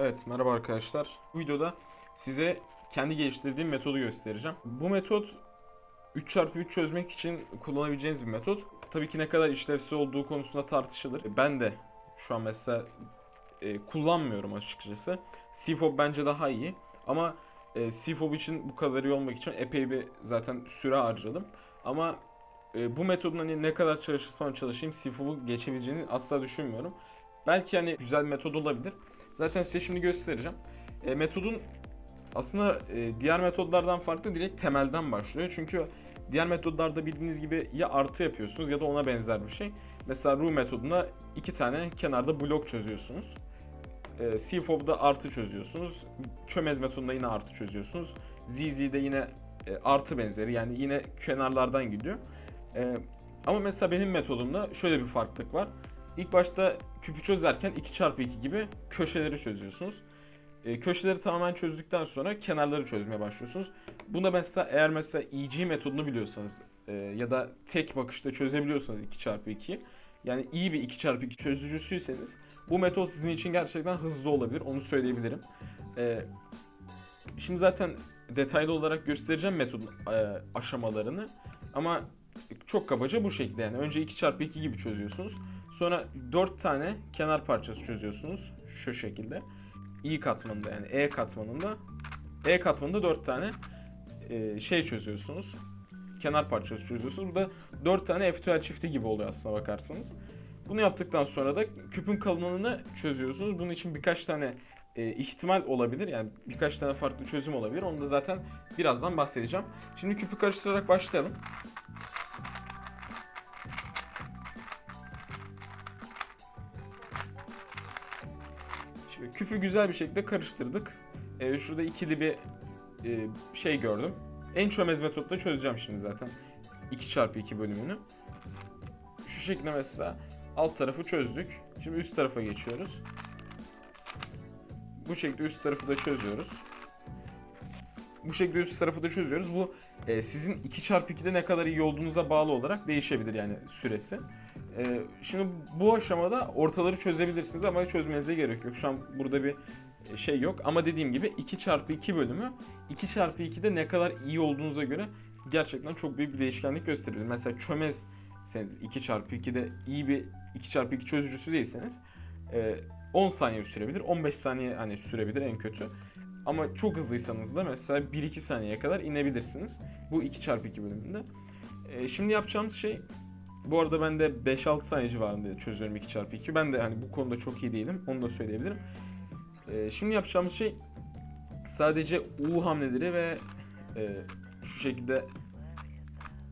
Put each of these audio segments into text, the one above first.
Evet merhaba arkadaşlar. Bu videoda size kendi geliştirdiğim metodu göstereceğim. Bu metot 3x3 çözmek için kullanabileceğiniz bir metot. Tabii ki ne kadar işlevsel olduğu konusunda tartışılır. Ben de şu an mesela e, kullanmıyorum açıkçası. CFOB bence daha iyi ama e, CFOB için bu kadar iyi olmak için epey bir zaten süre harcadım. Ama e, bu metodun hani ne kadar çalışırsam çalışayım CFOB'u geçebileceğini asla düşünmüyorum. Belki hani güzel metod olabilir. Zaten size şimdi göstereceğim. E, metodun aslında e, diğer metodlardan farklı direkt temelden başlıyor. Çünkü diğer metodlarda bildiğiniz gibi ya artı yapıyorsunuz ya da ona benzer bir şey. Mesela Ru metodunda iki tane kenarda blok çözüyorsunuz. E, CFOB'da artı çözüyorsunuz. Çömez metodunda yine artı çözüyorsunuz. ZZ'de yine e, artı benzeri yani yine kenarlardan gidiyor. E, ama mesela benim metodumda şöyle bir farklılık var. İlk başta küpü çözerken 2x2 gibi köşeleri çözüyorsunuz. E, köşeleri tamamen çözdükten sonra kenarları çözmeye başlıyorsunuz. Bunda mesela eğer mesela EG metodunu biliyorsanız e, ya da tek bakışta çözebiliyorsanız 2x2 yani iyi bir 2x2 çözücüsüyseniz bu metot sizin için gerçekten hızlı olabilir. Onu söyleyebilirim. E, şimdi zaten detaylı olarak göstereceğim metodun e, aşamalarını. Ama çok kabaca bu şekilde yani. Önce 2x2 gibi çözüyorsunuz. Sonra 4 tane kenar parçası çözüyorsunuz. Şu şekilde. i katmanında yani E katmanında. E katmanında 4 tane e, şey çözüyorsunuz. Kenar parçası çözüyorsunuz. Burada 4 tane F2L çifti gibi oluyor aslına bakarsanız. Bunu yaptıktan sonra da küpün kalınlığını çözüyorsunuz. Bunun için birkaç tane e, ihtimal olabilir. Yani birkaç tane farklı çözüm olabilir. Onu da zaten birazdan bahsedeceğim. Şimdi küpü karıştırarak başlayalım. Küpü güzel bir şekilde karıştırdık. Ee, şurada ikili bir e, şey gördüm. En çömez metotla çözeceğim şimdi zaten. 2 çarpı 2 bölümünü. Şu şekilde mesela alt tarafı çözdük. Şimdi üst tarafa geçiyoruz. Bu şekilde üst tarafı da çözüyoruz. Bu şekilde üst tarafı da çözüyoruz. Bu e, sizin 2 çarpı 2'de ne kadar iyi olduğunuza bağlı olarak değişebilir yani süresi. E, şimdi bu aşamada ortaları çözebilirsiniz ama çözmenize gerek yok. Şu an burada bir e, şey yok. Ama dediğim gibi 2 çarpı 2 bölümü 2 çarpı 2'de ne kadar iyi olduğunuza göre gerçekten çok büyük bir değişkenlik gösterebilir. Mesela çömezseniz 2 çarpı 2'de iyi bir 2 çarpı 2 çözücüsü değilseniz e, 10 saniye sürebilir. 15 saniye hani sürebilir en kötü. Ama çok hızlıysanız da mesela 1-2 saniyeye kadar inebilirsiniz. Bu 2 çarpı 2 bölümünde. E, şimdi yapacağımız şey bu arada ben de 5-6 saniye civarında çözüyorum 2 çarpı 2. Ben de hani bu konuda çok iyi değilim. Onu da söyleyebilirim. E, şimdi yapacağımız şey sadece U hamleleri ve e, şu şekilde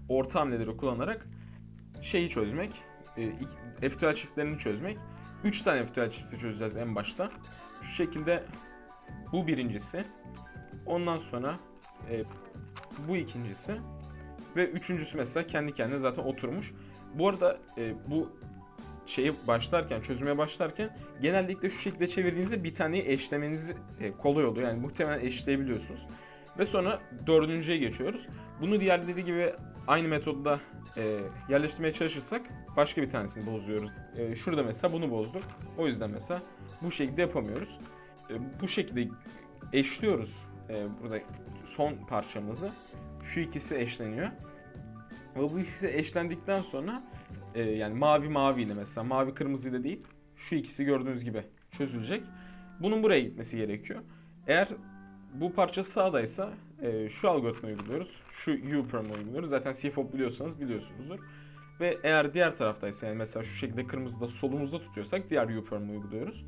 orta hamleleri kullanarak şeyi çözmek. E, F2L çiftlerini çözmek. 3 tane F2L çifti çözeceğiz en başta. Şu şekilde bu birincisi. Ondan sonra e, bu ikincisi. Ve üçüncüsü mesela kendi kendine zaten oturmuş. Bu arada e, bu şeyi başlarken, çözmeye başlarken genellikle şu şekilde çevirdiğinizde bir taneyi eşlemeniz e, kolay oluyor. Yani muhtemelen eşleyebiliyorsunuz. Ve sonra dördüncüye geçiyoruz. Bunu diğerleri gibi aynı metodda e, yerleştirmeye çalışırsak başka bir tanesini bozuyoruz. E, şurada mesela bunu bozduk. O yüzden mesela bu şekilde yapamıyoruz. E, bu şekilde eşliyoruz e, burada son parçamızı. Şu ikisi eşleniyor. Ve bu ikisi eşlendikten sonra e, yani mavi mavi ile mesela mavi kırmızı ile değil şu ikisi gördüğünüz gibi çözülecek. Bunun buraya gitmesi gerekiyor. Eğer bu parça sağdaysa e, şu algoritmayı uyguluyoruz. Şu U-Prom uyguluyoruz. Zaten CFOP biliyorsanız biliyorsunuzdur. Ve eğer diğer taraftaysa yani mesela şu şekilde kırmızıda solumuzda tutuyorsak diğer U-Prom'u uyguluyoruz.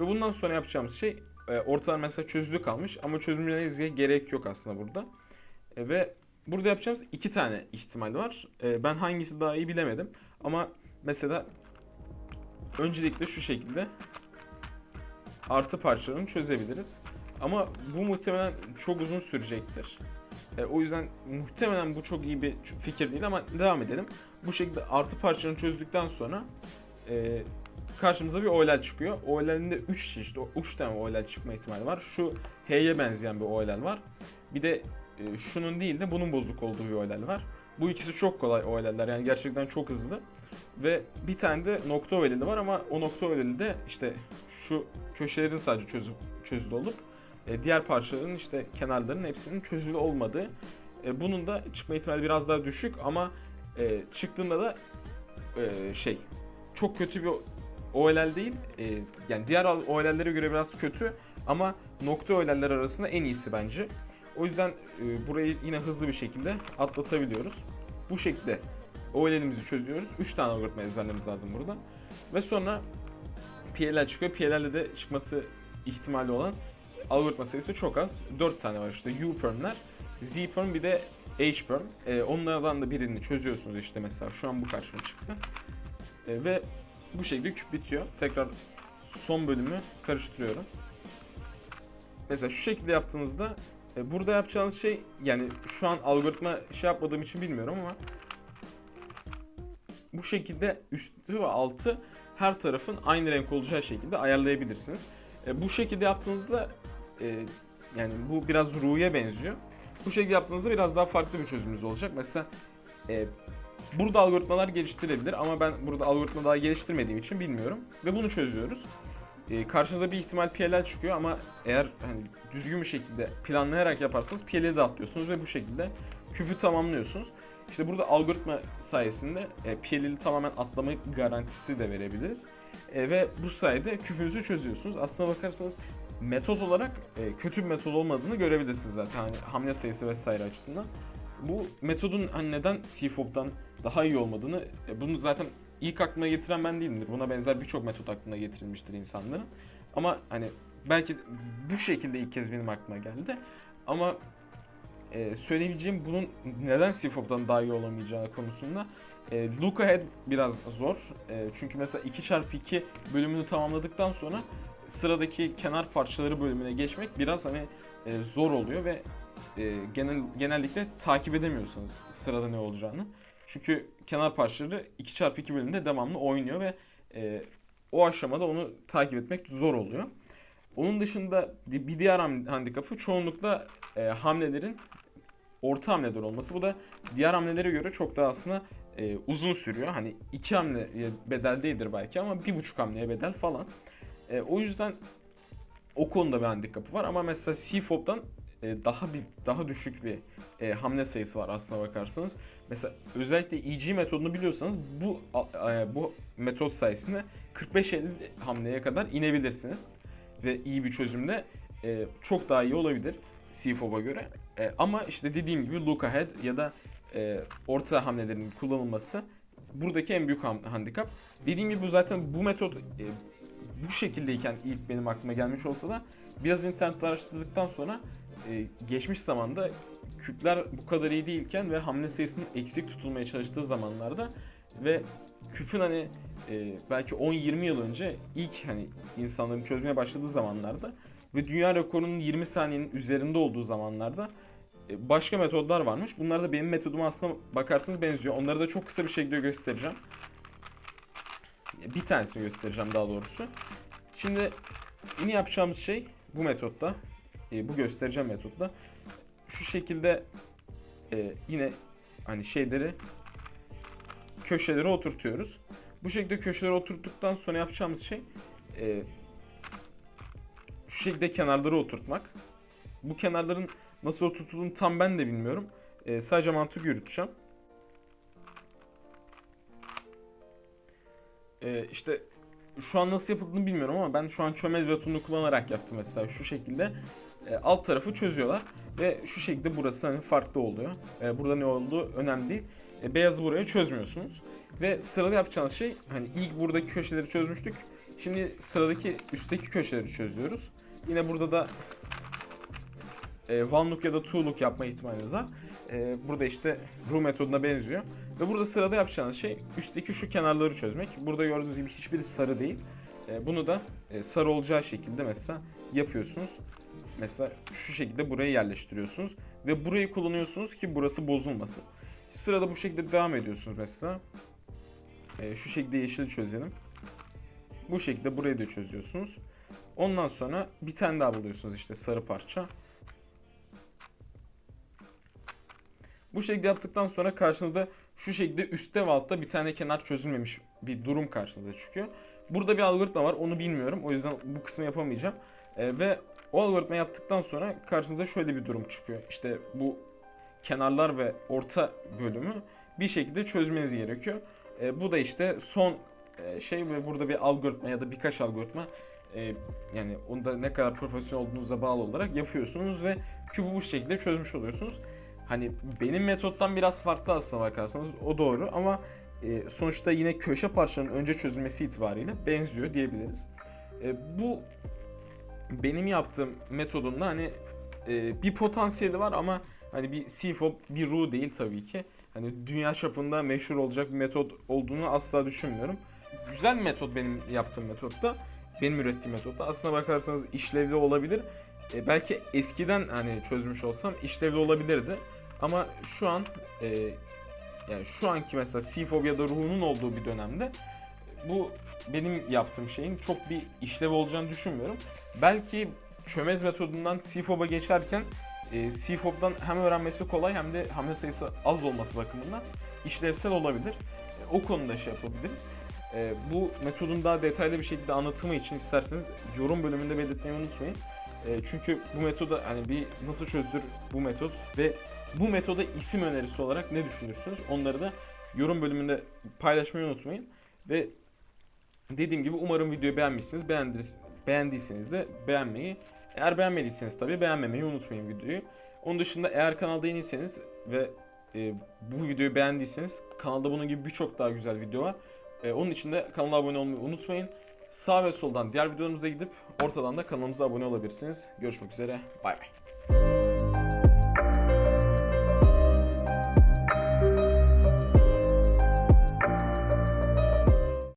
Ve bundan sonra yapacağımız şey e, ortalar mesela çözülü kalmış ama çözülmenize gerek yok aslında burada. E, ve burada yapacağımız iki tane ihtimal var. E, ben hangisi daha iyi bilemedim. Ama mesela öncelikle şu şekilde artı parçalarını çözebiliriz. Ama bu muhtemelen çok uzun sürecektir. E, o yüzden muhtemelen bu çok iyi bir fikir değil ama devam edelim. Bu şekilde artı parçalarını çözdükten sonra e, karşımıza bir OLL çıkıyor. OLL'in de 3 çeşit, 3 tane OLL çıkma ihtimali var. Şu H'ye benzeyen bir OLL var. Bir de şunun değil de bunun bozuk olduğu bir OLL var. Bu ikisi çok kolay OLL'ler yani gerçekten çok hızlı. Ve bir tane de nokta OLL'i var ama o nokta OLL'i de işte şu köşelerin sadece çözüm çözülü olup e, diğer parçaların işte kenarlarının hepsinin çözülü olmadığı. E, bunun da çıkma ihtimali biraz daha düşük ama e, çıktığında da e, şey çok kötü bir OLL değil. E, yani diğer OLL'lere göre biraz kötü ama nokta OLL'ler arasında en iyisi bence. O yüzden e, burayı yine hızlı bir şekilde atlatabiliyoruz. Bu şekilde OLL'imizi çözüyoruz. 3 tane algoritma ezberlememiz lazım burada. Ve sonra PLL çıkıyor. PLL'de de çıkması ihtimali olan algoritma sayısı çok az. 4 tane var işte U-perm'ler, Z-perm bir de H-perm. E, onlardan da birini çözüyorsunuz işte mesela şu an bu karşıma çıktı. E, ve bu şekilde küp bitiyor. Tekrar son bölümü karıştırıyorum. Mesela şu şekilde yaptığınızda burada yapacağınız şey yani şu an algoritma şey yapmadığım için bilmiyorum ama bu şekilde üstü ve altı her tarafın aynı renk olacağı şekilde ayarlayabilirsiniz. E, bu şekilde yaptığınızda e, yani bu biraz Ru'ya benziyor. Bu şekilde yaptığınızda biraz daha farklı bir çözümünüz olacak. Mesela e, burada algoritmalar geliştirilebilir ama ben burada algoritma daha geliştirmediğim için bilmiyorum. Ve bunu çözüyoruz. E, karşınıza bir ihtimal PLL çıkıyor ama eğer hani düzgün bir şekilde planlayarak yaparsanız PLL'i de atlıyorsunuz ve bu şekilde küpü tamamlıyorsunuz. İşte burada algoritma sayesinde e, PLL'i tamamen atlama garantisi de verebiliriz. E, ve bu sayede küpünüzü çözüyorsunuz. Aslına bakarsanız metot olarak e, kötü bir metod olmadığını görebilirsiniz zaten hani hamle sayısı vesaire açısından. Bu metodun hani neden CFOB'dan daha iyi olmadığını, e, bunu zaten ilk aklına getiren ben değilimdir. Buna benzer birçok metot aklına getirilmiştir insanların. Ama hani belki bu şekilde ilk kez benim aklıma geldi. Ama e, söyleyebileceğim bunun neden CFOB'dan daha iyi olamayacağı konusunda e, look ahead biraz zor. E, çünkü mesela 2x2 bölümünü tamamladıktan sonra sıradaki kenar parçaları bölümüne geçmek biraz hani e, zor oluyor ve e, genel genellikle takip edemiyorsunuz sırada ne olacağını. Çünkü kenar parçaları 2x2 bölümde devamlı oynuyor ve e, o aşamada onu takip etmek zor oluyor. Onun dışında bir diğer handikapı çoğunlukla e, hamlelerin orta hamleler olması. Bu da diğer hamlelere göre çok daha aslında e, uzun sürüyor. Hani iki hamleye bedel değildir belki ama bir buçuk hamleye bedel falan. E, o yüzden o konuda bir handikapı var ama mesela CFOB'dan e, daha bir daha düşük bir e, hamle sayısı var aslına bakarsanız. Mesela özellikle EG metodunu biliyorsanız bu e, bu metot sayesinde 45-50 hamleye kadar inebilirsiniz ve iyi bir çözümle e, çok daha iyi olabilir CFOB'a göre. E, ama işte dediğim gibi look ahead ya da e, orta hamlelerin kullanılması buradaki en büyük handikap. Dediğim gibi zaten bu metot e, bu şekildeyken ilk benim aklıma gelmiş olsa da biraz internette araştırdıktan sonra e, geçmiş zamanda küpler bu kadar iyi değilken ve hamle sayısının eksik tutulmaya çalıştığı zamanlarda ve küpün hani e, belki 10-20 yıl önce ilk hani insanların çözmeye başladığı zamanlarda ve dünya rekorunun 20 saniyenin üzerinde olduğu zamanlarda e, başka metodlar varmış. Bunlar da benim metoduma aslında bakarsanız benziyor. Onları da çok kısa bir şekilde göstereceğim. Bir tanesini göstereceğim daha doğrusu. Şimdi yine yapacağımız şey bu metotta, e, bu göstereceğim metotta şu şekilde e, yine hani şeyleri köşelere oturtuyoruz. Bu şekilde köşelere oturttuktan sonra yapacağımız şey e, şu şekilde kenarları oturtmak. Bu kenarların nasıl oturtulduğunu tam ben de bilmiyorum. E, sadece mantık yürüteceğim. E, işte şu an nasıl yapıldığını bilmiyorum ama ben şu an çömez betonunu kullanarak yaptım mesela şu şekilde. E, alt tarafı çözüyorlar ve şu şekilde burası hani farklı oluyor. E, burada ne olduğu önemli değil. E, beyazı buraya çözmüyorsunuz. Ve sırada yapacağınız şey hani ilk buradaki köşeleri çözmüştük. Şimdi sıradaki üstteki köşeleri çözüyoruz. Yine burada da e, one look ya da two look yapma ihtimaliniz var. E, burada işte Ru metoduna benziyor. Ve burada sırada yapacağınız şey üstteki şu kenarları çözmek. Burada gördüğünüz gibi hiçbiri sarı değil. E, bunu da e, sarı olacağı şekilde mesela yapıyorsunuz. Mesela şu şekilde buraya yerleştiriyorsunuz. Ve burayı kullanıyorsunuz ki burası bozulmasın. Sırada bu şekilde devam ediyorsunuz mesela. E, şu şekilde yeşili çözelim. Bu şekilde burayı da çözüyorsunuz. Ondan sonra bir tane daha buluyorsunuz işte sarı parça. Bu şekilde yaptıktan sonra karşınızda şu şekilde üstte ve altta bir tane kenar çözülmemiş bir durum karşınıza çıkıyor. Burada bir algoritma var onu bilmiyorum o yüzden bu kısmı yapamayacağım. Ee, ve O algoritma yaptıktan sonra karşınıza şöyle bir durum çıkıyor. İşte bu kenarlar ve orta bölümü bir şekilde çözmeniz gerekiyor. E, bu da işte son e, şey ve burada bir algoritma ya da birkaç algoritma e, yani onda ne kadar profesyonel olduğunuza bağlı olarak yapıyorsunuz ve kübü bu şekilde çözmüş oluyorsunuz. Hani benim metottan biraz farklı aslına bakarsanız o doğru ama e, sonuçta yine köşe parçalarının önce çözülmesi itibariyle benziyor diyebiliriz. E, bu benim yaptığım metodunda hani e, bir potansiyeli var ama hani bir CFOP bir RU değil tabii ki. Hani dünya çapında meşhur olacak bir metot olduğunu asla düşünmüyorum. Güzel bir metot benim yaptığım metotta. Benim ürettiğim metotta. Aslına bakarsanız işlevli olabilir. E, belki eskiden hani çözmüş olsam işlevli olabilirdi. Ama şu an e, yani şu anki mesela CFOB ya da ruhunun olduğu bir dönemde bu benim yaptığım şeyin çok bir işlev olacağını düşünmüyorum. Belki çömez metodundan CFOB'a geçerken e, CFOB'dan hem öğrenmesi kolay hem de hamle sayısı az olması bakımından işlevsel olabilir. E, o konuda şey yapabiliriz. E, bu metodun daha detaylı bir şekilde anlatımı için isterseniz yorum bölümünde belirtmeyi unutmayın. E, çünkü bu metoda hani bir nasıl çözülür bu metot ve bu metoda isim önerisi olarak ne düşünürsünüz? Onları da yorum bölümünde paylaşmayı unutmayın. Ve dediğim gibi umarım videoyu beğenmişsiniz. Beğendiniz, beğendiyseniz de beğenmeyi, eğer beğenmediyseniz tabii beğenmemeyi unutmayın videoyu. Onun dışında eğer kanalda yeniyseniz ve e, bu videoyu beğendiyseniz kanalda bunun gibi birçok daha güzel video var. E, onun için de kanala abone olmayı unutmayın. Sağ ve soldan diğer videolarımıza gidip ortadan da kanalımıza abone olabilirsiniz. Görüşmek üzere. Bay bay.